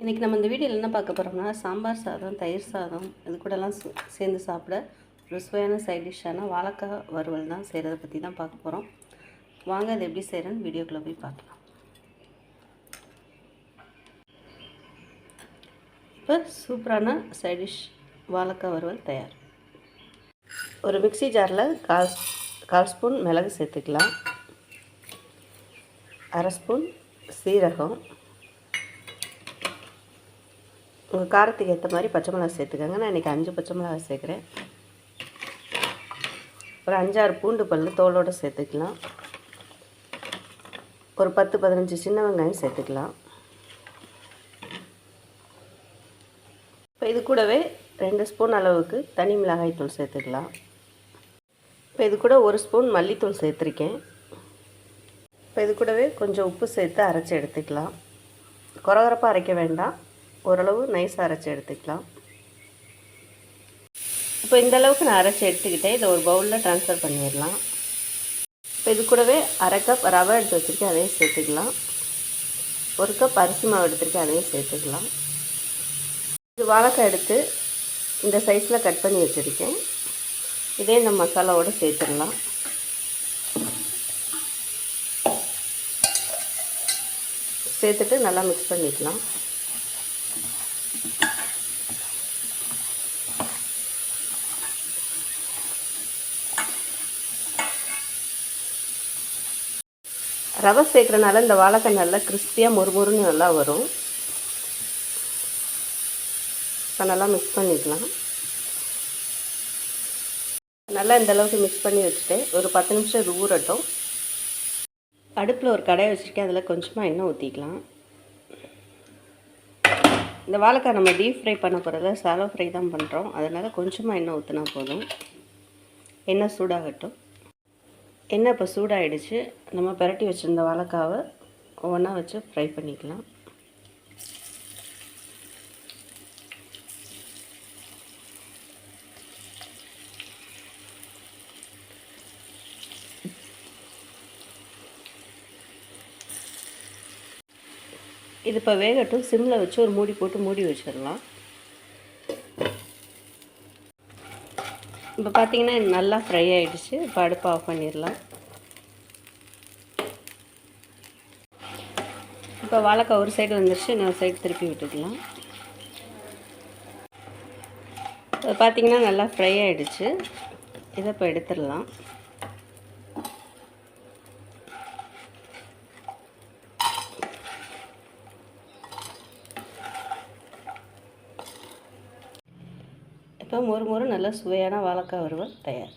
இன்றைக்கி நம்ம இந்த வீடியோவில் என்ன பார்க்க போகிறோம்னா சாம்பார் சாதம் தயிர் சாதம் இது கூடலாம் சே- சேர்ந்து சாப்பிட ருசுவையான சைடிஷ்ஷான சைட் டிஷ்ஷான வாழைக்காய் வறுவல் தான் செய்கிறத பற்றி தான் பார்க்க போகிறோம் வாங்க அது எப்படி செய்கிறேன்னு வீடியோக்குள்ளே போய் பார்க்கலாம். இப்போ சூப்பரான சைட் டிஷ் வாழைக்காய் வறுவல் தயார். ஒரு மிக்சி ஜாரில் கால் கால் ஸ்பூன் மிளகு சேர்த்துக்கலாம். அரை ஸ்பூன் சீரகம். உங்கள் காரத்துக்கு ஏற்ற மாதிரி பச்சை மிளகா சேர்த்துக்கோங்க. நான் இன்றைக்கி அஞ்சு பச்சை மிளகா சேர்க்குறேன். ஒரு அஞ்சாறு பூண்டு பல் தோலோடு சேர்த்துக்கலாம். ஒரு பத்து பதினஞ்சு சின்ன வெங்காயம் சேர்த்துக்கலாம். இப்போ இது கூடவே ரெண்டு ஸ்பூன் அளவுக்கு தனி மிளகாய் தூள் சேர்த்துக்கலாம். இப்போ இது கூட ஒரு ஸ்பூன் மல்லித்தூள் சேர்த்துருக்கேன். இப்போ இது கூடவே கொஞ்சம் உப்பு சேர்த்து அரைச்சி எடுத்துக்கலாம். குறகுறப்பாக அரைக்க வேண்டாம். ஓரளவு நைஸாக அரைச்சி எடுத்துக்கலாம். இப்போ இந்த அளவுக்கு நான் அரைச்சி எடுத்துக்கிட்டேன். இதை ஒரு பவுலில் ட்ரான்ஸ்ஃபர் பண்ணிடலாம். இப்போ இது கூடவே அரை கப் ரவை எடுத்து வச்சுருக்கேன். அதையும் சேர்த்துக்கலாம். ஒரு கப் அரிசி மாவு எடுத்துருக்கேன். அதையும் சேர்த்துக்கலாம். இது வாழைக்காய் எடுத்து இந்த சைஸில் கட் பண்ணி வச்சுருக்கேன். இதே இந்த மசாலாவோடு சேர்த்துடலாம். சேர்த்துட்டு நல்லா மிக்ஸ் பண்ணிக்கலாம். ரவை சேர்க்குறனால இந்த வாழைக்காய் நல்லா கிறிஸ்பியாக மொறுமொறுன்னு நல்லா வரும். இப்போ நல்லா மிக்ஸ் பண்ணிக்கலாம். நல்லா இந்த அளவுக்கு மிக்ஸ் பண்ணி வச்சுட்டு ஒரு பத்து நிமிஷம் இது ஊறட்டும். அடுப்பில் ஒரு கடையை வச்சுருக்கேன். அதில் கொஞ்சமாக எண்ணெய் ஊற்றிக்கலாம் இந்த வாழைக்காய் நம்ம டீப் ஃப்ரை பண்ண போகிறத சாலோ ஃப்ரை தான் பண்ணுறோம் அதனால் கொஞ்சமாக எண்ணெய் ஊற்றினா போதும். எண்ணெய் சூடாகட்டும். எண்ணெய் இப்போ சூடாகிடுச்சு நம்ம பிரட்டி வச்சுருந்த வாழைக்காவை ஒவ்வொன்றா வச்சு ஃப்ரை பண்ணிக்கலாம். இது இப்போ வேகட்டும். சிம்மில் வச்சு ஒரு மூடி போட்டு மூடி வச்சிடலாம். இப்போ பார்த்தீங்கன்னா இது நல்லா ஃப்ரை ஆகிடுச்சு இப்போ அடுப்பு ஆஃப் பண்ணிடலாம். இப்போ வாழைக்காய் ஒரு சைடு வந்துருச்சு. இன்னொரு சைடு திருப்பி விட்டுக்கலாம். இப்போ பார்த்தீங்கன்னா நல்லா ஃப்ரை ஆகிடுச்சு இதை இப்போ எடுத்துடலாம். இப்போ மொறு மொறு நல்ல சுவையான வாழைக்காய் வறுவல் தயார்.